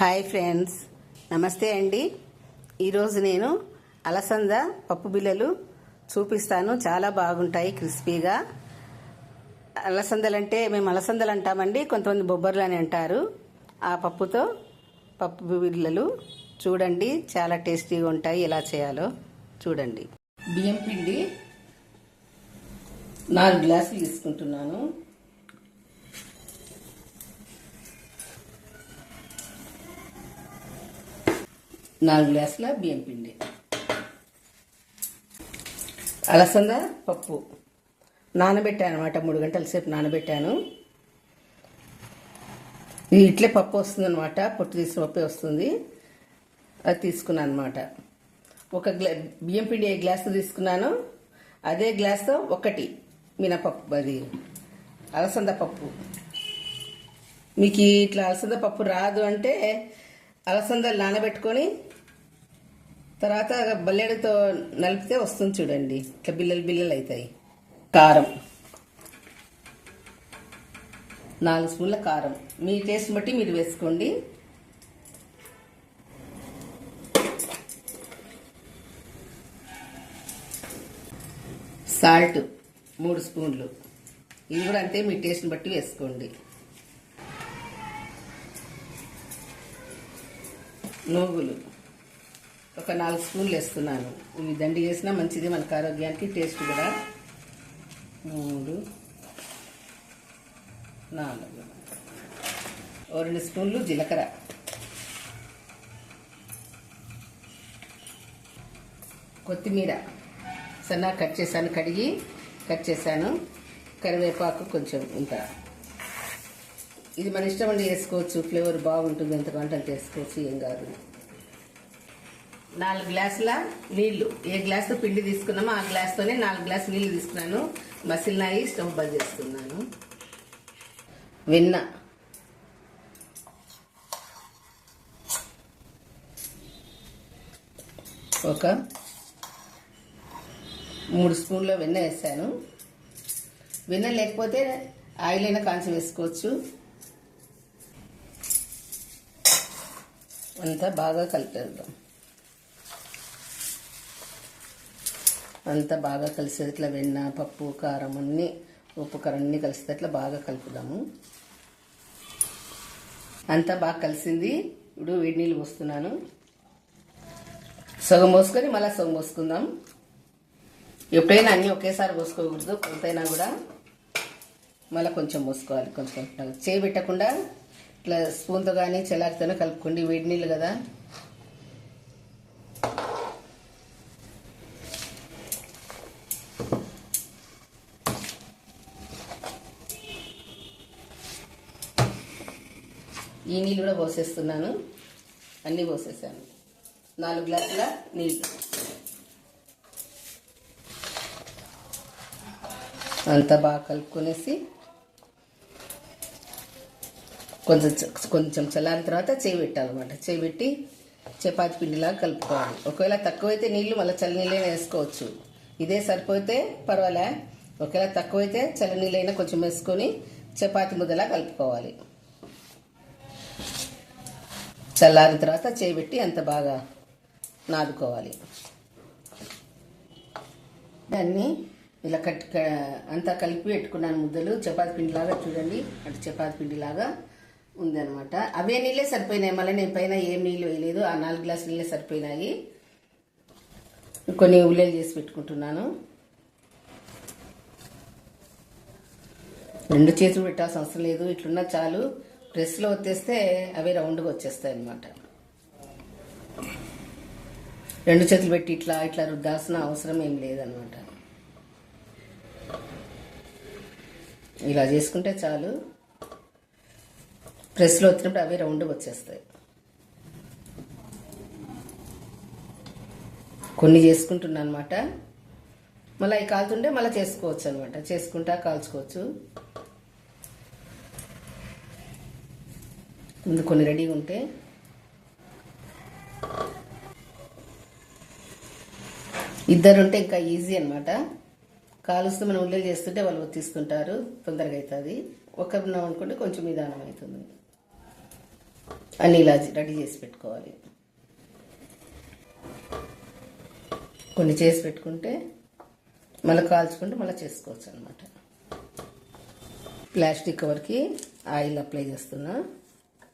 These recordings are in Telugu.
Hi friends. నమస్తే అండి. ఈరోజు నేను అలసంద పప్పు బిళ్ళలు చూపిస్తాను. చాలా బాగుంటాయి క్రిస్పీగా. అలసందలు అంటే మేము అలసందలు అంటామండి. కొంతమంది బొబ్బర్లు అని అంటారు. ఆ పప్పుతో పప్పు బిళ్ళలు చూడండి. చాలా టేస్టీగా ఉంటాయి. ఎలా చేయాలో చూడండి. బియ్యం పిండి నాలుగు గ్లాసులు తీసుకుంటున్నాను. నాలుగు గ్లాసుల బియ్యం పిండి. అలసంద పప్పు. నానబెట్టాను అనమాట మూడు గంటల సేపు నానబెట్టాను. ఇది ఇట్లే పప్పు వస్తుంది అనమాట పొట్టు తీసిన పప్పే వస్తుంది. అది తీసుకున్నాను అనమాట ఒక గ్లా బియ్యం పిండి ఏ గ్లాస్ తీసుకున్నాను? అదే గ్లాస్తో ఒకటి మినపప్పు అది అలసంద పప్పు. మీకు ఇట్లా అలసంద పప్పు రాదు అంటే అలసందలు నానబెట్టుకొని తర్వాత బల్లెడతో నలిపితే వస్తుంది చూడండి. ఇట్లా బిల్లలు బిల్లలు అవుతాయి. కారం. నాలుగు స్పూన్ల కారం. మీ టేస్ట్ బట్టి మీరు వేసుకోండి. సాల్ట్ మూడు స్పూన్లు. ఇది కూడా అంతే మీ టేస్ట్ని బట్టి వేసుకోండి. నూగులు. ఒక నాలుగు స్పూన్లు వేస్తున్నాను. ఇవి దండి చేసినా మంచిది మనకు ఆరోగ్యానికి టేస్ట్ కూడా. మూడు నాలుగు ఓ రెండు స్పూన్లు జీలకర్ర. కొత్తిమీర సన్న కట్ చేశాను కడిగి కట్ చేశాను. కరివేపాకు కొంచెం ఇంత ఇది మన ఇష్టం అండి వేసుకోవచ్చు ఫ్లేవర్ బాగుంటుంది ఎంత వంటలు చేసుకోవచ్చు ఏం కాదు. నాలుగు గ్లాసుల నీళ్ళు. ఏ గ్లాసు పిండి తీసుకున్నామో ఆ గ్లాస్తోనే నాలుగు గ్లాసు నీళ్ళు తీసుకున్నాను. మసిలినాయి స్టవ్ బంద్ చేస్తున్నాను. వెన్న. ఒక మూడు స్పూన్ల వెన్న వేసాను. వెన్న లేకపోతే ఆయిల్ అయినా కాంచి వేసుకోవచ్చు. అంతా బాగా కలిపేద్దాం. అంతా బాగా కలిసేది వెన్న పప్పు కారం అన్నీ ఉప్పు కారం అన్నీ కలిసేటట్లా బాగా కలుపుదాము. అంతా బాగా కలిసింది. ఇప్పుడు వేడి నీళ్ళు పోస్తున్నాను. సగం పోసుకొని మళ్ళీ సగం పోసుకుందాం. ఎప్పుడైనా అన్నీ ఒకేసారి పోసుకోకూడదు. కొంతైనా కూడా మళ్ళీ కొంచెం పోసుకోవాలి. కొంచెం చేయి పెట్టకుండా ఇట్లా స్పూన్తో కానీ చెలాకితోనే కలుపుకోండి. వేడి నీళ్ళు కదా. ఈ నీళ్ళు కూడా పోసేస్తున్నాను. అన్నీ పోసేసాను. నాలుగు గ్లాసుల నీళ్ళు. అంతా బాగా కలుపుకొనేసి కొంచెం కొంచెం చల్లారిన తర్వాత చేయి పెట్టాలన్నమాట. చేయి పెట్టి చపాతి పిండిలాగా కలుపుకోవాలి. ఒకవేళ తక్కువైతే నీళ్ళు మళ్ళీ చల్ల నీళ్ళైనా వేసుకోవచ్చు. ఇదే సరిపోతే పర్వాలే. ఒకవేళ తక్కువైతే చల్ల నీళ్ళైనా కొంచెం వేసుకొని చపాతి ముద్దలా కలుపుకోవాలి. చల్లారిన తర్వాత చేయి పెట్టి అంత బాగా నాదుకోవాలి. దాన్ని ఇలా కట్ అంతా కలిపి పెట్టుకున్నాను ముద్దలు. చపాతి పిండిలాగా చూడండి. అటు చపాతి పిండిలాగా ఉందనమాట అవే నీళ్ళే సరిపోయినాయి. మళ్ళీ నేను పైన ఏం నీళ్ళు వేయలేదు. ఆ నాలుగు గ్లాసు నీళ్ళే సరిపోయినాయి. కొన్ని ఉల్లేలు చేసి పెట్టుకుంటున్నాను. రెండు చేతులు పెట్టాల్సిన అవసరం లేదు. ఇట్లున్నా చాలు. ప్రెస్లో వచ్చేస్తే అవి రౌండ్గా వచ్చేస్తాయి అనమాట రెండు చేతులు పెట్టి ఇట్లా ఇట్లా రుద్దాల్సిన అవసరం ఏం లేదనమాట ఇలా చేసుకుంటే చాలు. ప్రెస్లో వచ్చినప్పుడు అవి రౌండ్గా వచ్చేస్తాయి. కొన్ని చేసుకుంటున్నా అనమాట మళ్ళీ అవి కాలుతుంటే మళ్ళీ చేసుకోవచ్చు అనమాట చేసుకుంటా కాల్చుకోవచ్చు. ముందు కొన్ని రెడీగా ఉంటే. ఇద్దరు ఉంటే ఇంకా ఈజీ అనమాట కాలుస్తూ మనం ఉల్లెలు చేస్తుంటే వాళ్ళు తీసుకుంటారు. తొందరగా అవుతుంది ఒకరు ఉన్నాం అనుకుంటే కొంచెం నిదానం అవుతుంది అన్నీ ఇలా రెడీ చేసి పెట్టుకోవాలి. కొన్ని చేసి పెట్టుకుంటే మళ్ళీ కాల్చుకుంటే మళ్ళీ చేసుకోవచ్చు అనమాట ప్లాస్టిక్ కవర్కి ఆయిల్ అప్లై చేస్తున్నా.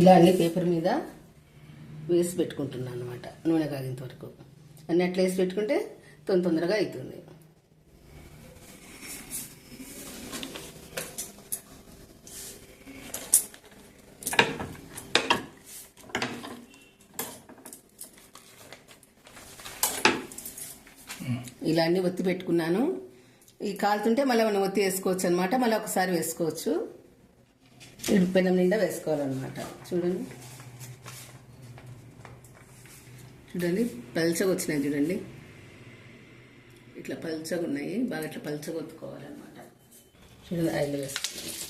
ఇలా అన్ని పేపర్ మీద వేసి పెట్టుకుంటున్నాను అనమాట నూనె కాగేంత వరకు. అన్ని అట్లా వేసి పెట్టుకుంటే తొందర తొందరగా అవుతుంది ఇలా అన్ని ఒత్తి పెట్టుకున్నాను. ఈ కాలుతుంటే మళ్ళీ మనం ఒత్తి వేసుకోవచ్చు అనమాట మళ్ళీ ఒకసారి వేసుకోవచ్చు. పెనం నిండా వేసుకోవాలన్నమాట. చూడండి. చూడండి పల్చగా వచ్చినాయి చూడండి. ఇట్లా పల్చగా ఉన్నాయి బాగా ఇట్లా పల్చగా ఒత్తుకోవాలన్నమాట. చూడండి ఆయిల్ వేసుకున్నాను.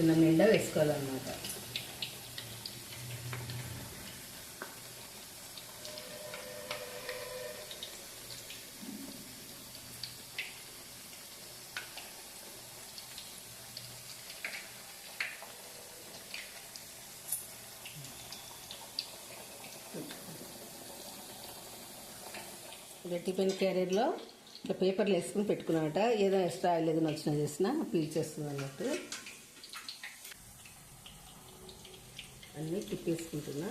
ఇలా నిండా వేసుకోవాలన్నమాట. టిఫిన్ పెన్ క్యారియర్లో ఇట్లా పేపర్లు వేసుకుని పెట్టుకున్నామట ఏదైనా ఎక్స్ట్రా ఆయిల్ ఏదైనా వచ్చినా చేసినా పీల్చేస్తుంది అన్నట్టు. అన్నీ తిప్పేసుకుంటున్నా.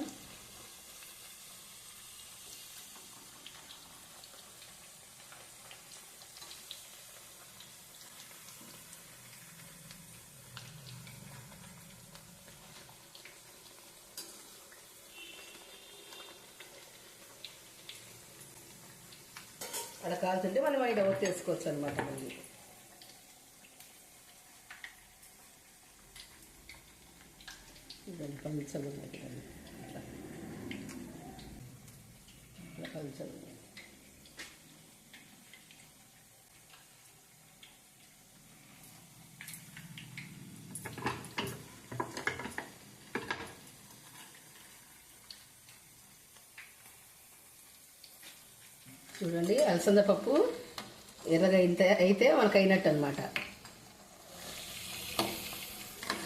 అలా కాలుతుంటే మనం ఇక్కడ చేసుకోవచ్చు అనమాట మళ్ళీ. పలుచగా ఉన్నది ఇవన్నీ. ఇట్లా ఇట్లా పలుచగా చూడండి అలసంద పప్పు ఎర్రగా అయితే అయితే మనకు అయినట్టు అనమాట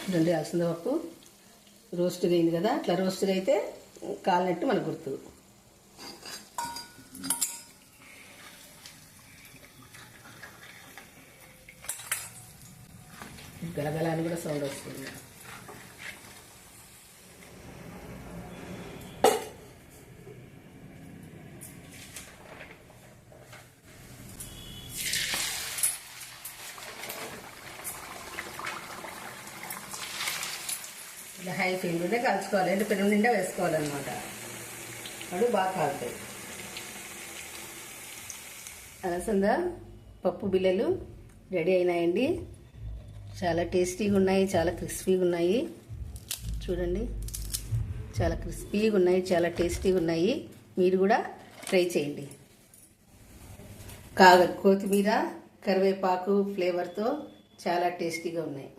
చూడండి అలసంద పప్పు రోస్ట్గా అయింది కదా అట్లా రోస్ట్గా అయితే కాలినట్టు మనకు గుర్తు. గలగల అని కూడా సౌండ్ వస్తుంది. ఇలా హై ఫ్లేమ్లోనే కలుచుకోవాలి అంటే పెరుగు నిండా వేసుకోవాలన్నమాట. అప్పుడు బాగా కాలుతాయి. అలసంద పప్పు బిల్లలు రెడీ అయినాయండి. చాలా టేస్టీగా ఉన్నాయి చాలా క్రిస్పీగా ఉన్నాయి. చూడండి. చాలా క్రిస్పీగా ఉన్నాయి చాలా టేస్టీగా ఉన్నాయి. మీరు కూడా ట్రై చేయండి. కాగ కొత్తిమీర కరివేపాకు ఫ్లేవర్తో చాలా టేస్టీగా ఉన్నాయి.